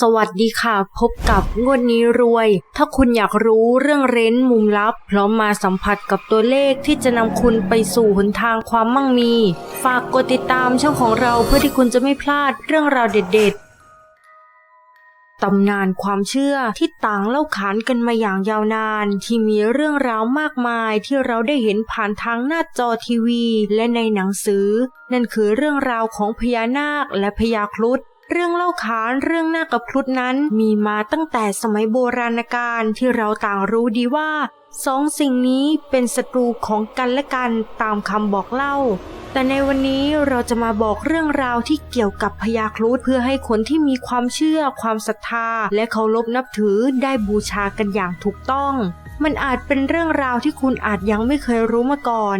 สวัสดีค่ะ พบกับงวดนี้รวย ถ้าคุณอยากรู้เรื่องเร้นมุมลับ พร้อมมาสัมผัสกับตัวเลขที่จะนำคุณไปสู่หนทางความมั่งมี ฝากกดติดตามช่องของเราเพื่อที่คุณจะไม่พลาดเรื่องราวเด็ดๆ ตำนานความเชื่อที่ต่างเล่าขานกันมาอย่างยาวนาน ที่มีเรื่องราวมากมายที่เราได้เห็นผ่านทางหน้าจอทีวี และในหนังสือ นั่นคือเรื่องราวของพญานาคและพญาครุฑ เรื่องเล่าขานเรื่องหน้ากับครุฑนั้นมีมาตั้งแต่สมัยโบราณกาลที่เราต่างรู้ดีว่าสองสิ่งนี้เป็นศัตรูของกันและกันตามคำบอกเล่า แต่ในวันนี้เราจะมาบอกเรื่องราวที่เกี่ยวกับพญาครุฑเพื่อให้คนที่มีความเชื่อ ความศรัทธา และเคารพนับถือได้บูชากันอย่างถูกต้อง มันอาจเป็นเรื่องราวที่คุณอาจยังไม่เคยรู้มาก่อน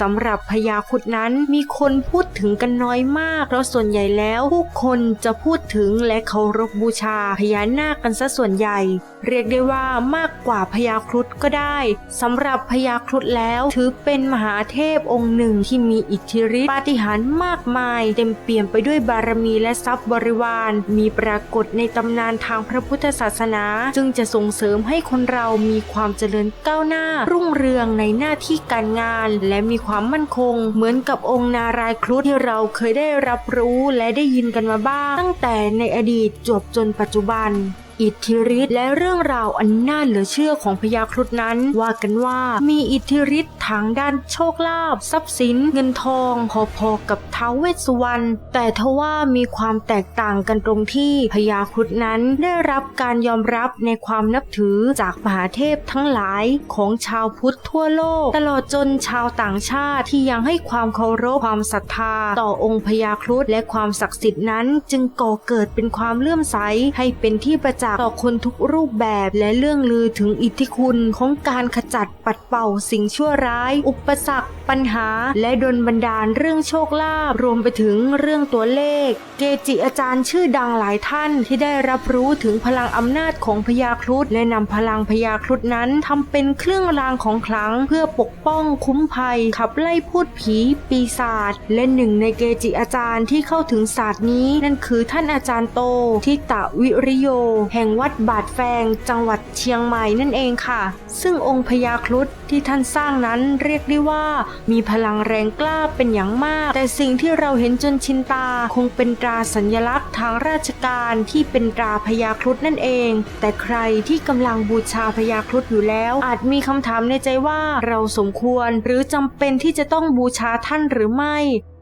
สำหรับพญาคุดนั้นมีคนพูดถึงกันน้อยมาก เพราะส่วนใหญ่แล้วผู้คนจะพูดถึงและเคารพบูชาพญานาคกันซะส่วนใหญ่ เรียกได้ว่ามากกว่าพญาครุฑก็ได้สำหรับพญาครุฑแล้วถือเป็นมหาเทพองค์หนึ่งที่มีอิทธิฤทธิปาฏิหาริย์มากมาย เต็มเปี่ยมไปด้วยบารมีและทรัพย์บริวาร มีปรากฏในตำนานทางพระพุทธศาสนา จึงจะส่งเสริมให้คนเรามีความเจริญก้าวหน้า รุ่งเรืองในหน้าที่การงาน และมีความมั่นคง เหมือนกับองค์นารายครุฑที่เราเคยได้รับรู้และได้ยินกันมาบ้าง ตั้งแต่ในอดีตจบจนปัจจุบัน อิทธิฤทธิ์และเรื่องราวอันน่าเหลือเชื่อของพญาครุฑนั้น ว่ากันว่ามีอิทธิฤทธิ์ทางด้านโชคลาภทรัพย์สินเงินทองพอๆกับท้าวเวสสุวรรณแต่ทว่ามีความแตกต่างกันตรงที่พญาครุฑนั้นได้รับการยอมรับในความนับถือจากมหาเทพทั้งหลายของชาวพุทธทั่วโลก ตลอดจนชาวต่างชาติที่ยังให้ความเคารพความศรัทธา ต่อองค์พญาครุฑและความศักดิ์สิทธิ์นั้น จึงก่อเกิดเป็นความเลื่อมใสให้เป็นที่ประจักต่อคนทุกรูปแบบและเรื่องลือถึงอิทธิคุณของการขจัดปัดเป่าสิ่งชั่วร้าย อุปสรรคปัญหาและดลบันดาลเรื่องโชคลาภรวมไปถึงเรื่องตัวเลข เกจิอาจารย์ชื่อดังหลายท่านที่ได้รับรู้ถึงพลังอำนาจของพญาครุฑและนำพลังพญาครุฑนั้นทำเป็นเครื่องรางของขลังเพื่อปกป้องคุ้มภัย ขับไล่พูดผีปีศาจและหนึ่งในเกจิอาจารย์ที่เข้าถึงศาสตร์นี้ นั่นคือท่านอาจารย์โตทิตะวิริโย แห่งวัดบาดแฟง จังหวัดเชียงใหม่นั่นเองค่ะ ซึ่งองค์พญาครุฑ ที่ท่านสร้างนั้นเรียกได้ว่า มีพลังแรงกล้าเป็นอย่างมาก แต่สิ่งที่เราเห็นจนชินตา คงเป็นตราสัญลักษณ์ทางราชการที่เป็นตราพยาครุฑนั่นเอง แต่ใครที่กำลังบูชาพยาครุฑอยู่แล้ว อาจมีคำถามในใจว่าเราสมควร หรือจำเป็นที่จะต้องบูชาท่านหรือไม่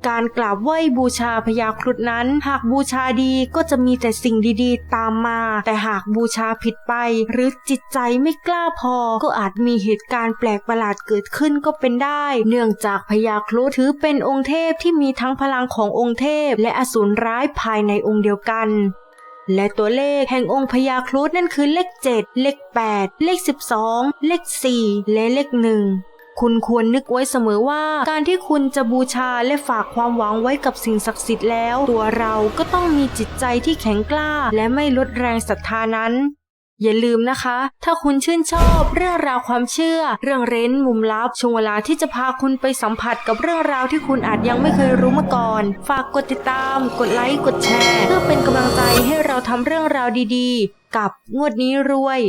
การกราบไหว้บูชาพญาครุฑนั้น หากบูชาดีก็จะมีแต่สิ่งดีๆ ตามมา แต่หากบูชาผิดไป หรือจิตใจไม่กล้าพอ ก็อาจมีเหตุการณ์แปลกประหลาดเกิดขึ้นก็เป็นได้ เนื่องจากพญาครุฑถือเป็นองค์เทพที่มีทั้งพลังขององค์เทพ และอสูรร้ายภายในองค์เดียวกันและตัวเลขแห่งองค์พญาครุฑนั่นคือเลข 7 เลข 8 เลข 12 เลข 4 และเลขหนึ่ง คุณควรนึกไว้เสมอว่า การที่คุณจะบูชาและฝากความหวังไว้กับสิ่งศักดิ์สิทธิ์แล้ว ตัวเราก็ต้องมีจิตใจที่แข็งกล้า และไม่ลดแรงศรัทธานั้นอย่าลืมนะคะ ถ้าคุณชื่นชอบเรื่องราวความเชื่อ เรื่องเร้นมุมลับช่วงเวลาที่จะพาคุณไปสัมผัสกับเรื่องราวที่คุณอาจยังไม่เคยรู้มาก่อน ฝากกดติดตาม กดไลค์ กดแชร์ เพื่อเป็นกำลังใจให้เราทำเรื่องราวดีๆ กับงวดนี้รวย